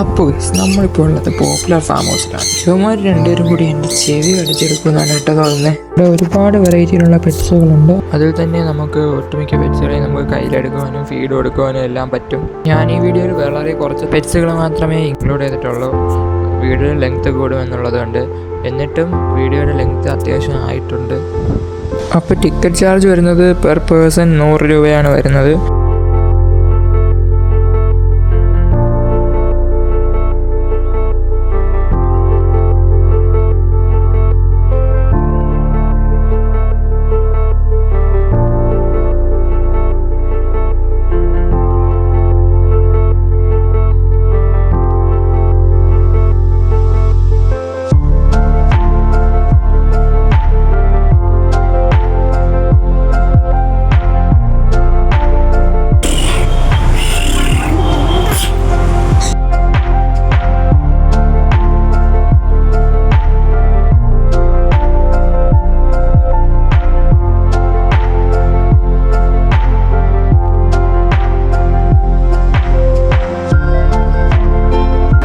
അപ്പോൾ നമ്മളിപ്പോൾ ഉള്ളത് പോപ്പുലർ ഫാം ഹൗസിലാണ് ഇവന്മാർ രണ്ടുപേരും കൂടി എന്റെ ചെവി അടിച്ചെടുക്കുന്നതാണ് കേട്ടോ തോന്നുന്നത് ഇവിടെ ഒരുപാട് വെറൈറ്റിയിലുള്ള പെറ്റ്സുകളുണ്ട് അതിൽ തന്നെ നമുക്ക് ഒട്ടുമിക്ക പെറ്റ്സുകളെ നമുക്ക് കയ്യിലെടുക്കുവാനും ഫീഡ് കൊടുക്കുവാനും എല്ലാം പറ്റും. ഞാൻ ഈ വീഡിയോയിൽ വളരെ കുറച്ച് പെറ്റ്സുകൾ മാത്രമേ ഇൻക്ലൂഡ് ചെയ്തിട്ടുള്ളൂ. വീഡിയോ ലെങ്ത് കൂടും എന്നുള്ളതുകൊണ്ട് എന്നിട്ടും വീഡിയോയുടെ ലെങ്ത് അത്യാവശ്യം ആയിട്ടുണ്ട്. അപ്പോൾ ടിക്കറ്റ് ചാർജ് വരുന്നത് പെർ പേഴ്സൺ നൂറ് രൂപയാണ് വരുന്നത്.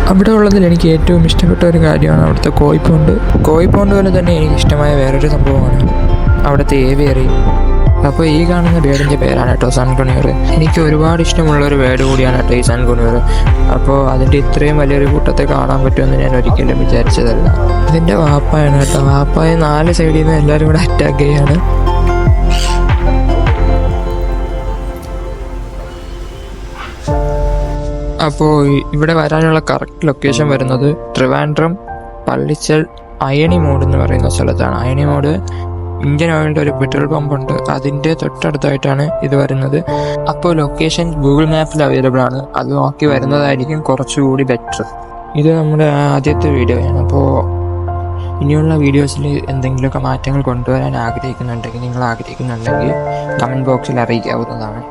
അവിടെ ഉള്ളതിൽ എനിക്ക് ഏറ്റവും ഇഷ്ടപ്പെട്ട ഒരു കാര്യമാണ് അവിടുത്തെ കോയിപ്പോണ്ട് കോയിപ്പോണ്ട് പോലെ തന്നെ എനിക്ക് ഇഷ്ടമായ വേറൊരു സംഭവമാണ്. അവിടുത്തെ ഏവിയറി. അപ്പോൾ ഈ കാണുന്ന ബേഡിന്റെ പേരാണ് കേട്ടോ സൺകുണിയർ എനിക്ക് ഒരുപാട് ഇഷ്ടമുള്ള ഒരു ബേഡ് കൂടിയാണ് കേട്ടോ ഈ സൺകുണിയർ അപ്പോൾ അതിന്റെ ഇത്രയും വലിയൊരു കൂട്ടത്തെ കാണാൻ പറ്റുമെന്ന് ഞാൻ ഒരിക്കലും വിചാരിച്ചതല്ല. ഇതിന്റെ വാപ്പായാണ് കേട്ടോ. വാപ്പായ നാല് സൈഡിൽ നിന്ന് എല്ലാവരും കൂടെ അറ്റാക്ക് ചെയ്യാണ്. അപ്പോൾ ഇവിടെ വരാനുള്ള കറക്റ്റ് ലൊക്കേഷൻ വരുന്നത് ട്രിവാൻഡ്രം പള്ളിച്ചൽ അയണി മോഡ് എന്ന് പറയുന്ന സ്ഥലത്താണ്. അയണി മോഡ് ഇന്ത്യൻ ഓയിലിന്റെ ഒരു പെട്രോൾ പമ്പ് ഉണ്ട് അതിന്റെ തൊട്ടടുത്തായിട്ടാണ് ഇത് വരുന്നത്. അപ്പോൾ ലൊക്കേഷൻ ഗൂഗിൾ മാപ്പിൽ അവൈലബിൾ ആണ്. അത് നോക്കി വരുന്നതായിരിക്കും കുറച്ചുകൂടി ബെറ്റർ ഇത് നമ്മുടെ ആദ്യത്തെ വീഡിയോയാണ് അപ്പോൾ ഇനിയുള്ള വീഡിയോസിൽ എന്തെങ്കിലുമൊക്കെ മാറ്റങ്ങൾ കൊണ്ടുവരാൻ ആഗ്രഹിക്കുന്നുണ്ടെങ്കിൽ നിങ്ങൾ ആഗ്രഹിക്കുന്നുണ്ടെങ്കിൽ കമന്റ് ബോക്സിൽ അറിയിക്കാവുന്നതാണ്.